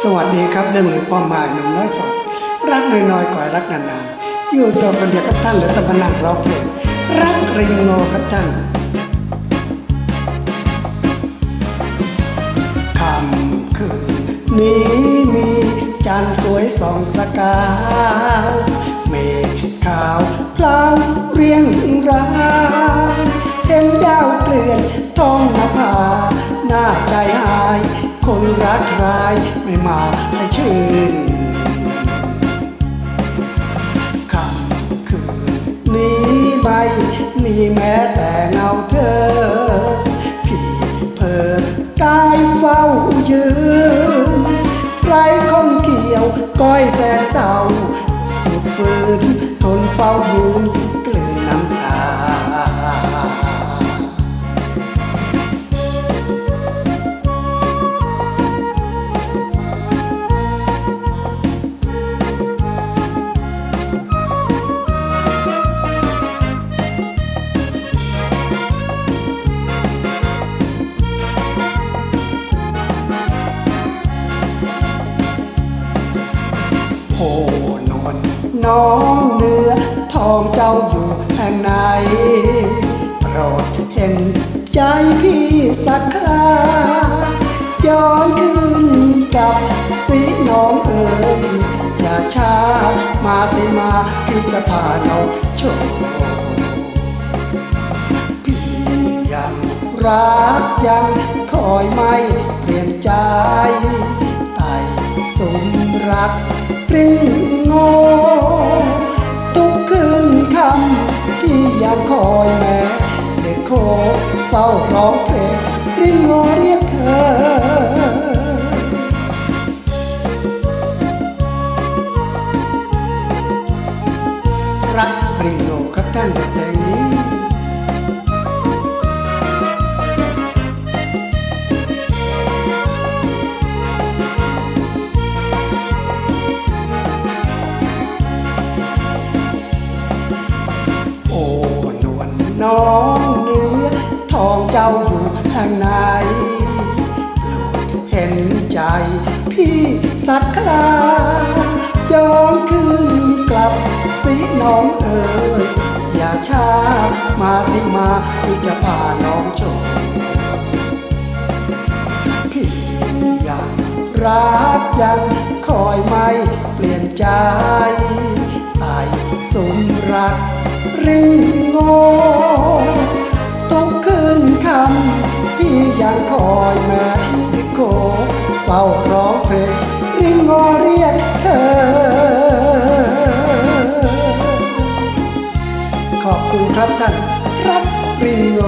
สวัสดีครับเรื่องหรือป้อมหมายหนุ่มน้อยสดรักน้อยๆก่อยรักนานๆอยู่ตัวคนเดียวกับท่านหรือตะบันนังร้องเพลงรักริงโงครับท่านคำคืนนี้มีจันทร์สวยสองสกาว ครักรายไม่มาให้ชื่นคำคืนนี้ไม่มีแม้แต่เงาเธอ พี่เพิดกายเฝ้า น้องเนื้อทองเจ้าอยู่แห่งไหนโปรดเห็นใจพี่สักคราย้อนคืนกลับสิน้องเอ๋ยอย่าช้ามาสิมาพี่จะพาน้องโชว์พี่ยังรักยังคอยไม่เปลี่ยนใจไต่สมรักริงงทุ พี่ยังคอยแม่เด็กโคเฝ้าร้องเพลงริงโงเรียกเธอรักริงโนครับท่านแบบนี้ น้องเนื้อทองเจ้าอยู่แห่งไหนโปรดเห็นใจพี่สักคราย้อนคืนกลับสิน้องเอ๋ยอย่าช้ามาสิมาพี่จะพาน้องโชว์พี่ยังรักยังคอยไม่เปลี่ยนใจไต่สมรักริงโงทุ อยแม่เด็กโกเฝ้าร้องเพลงริงอเรียกเธอ ขอบคุณครับท่านรักริงโง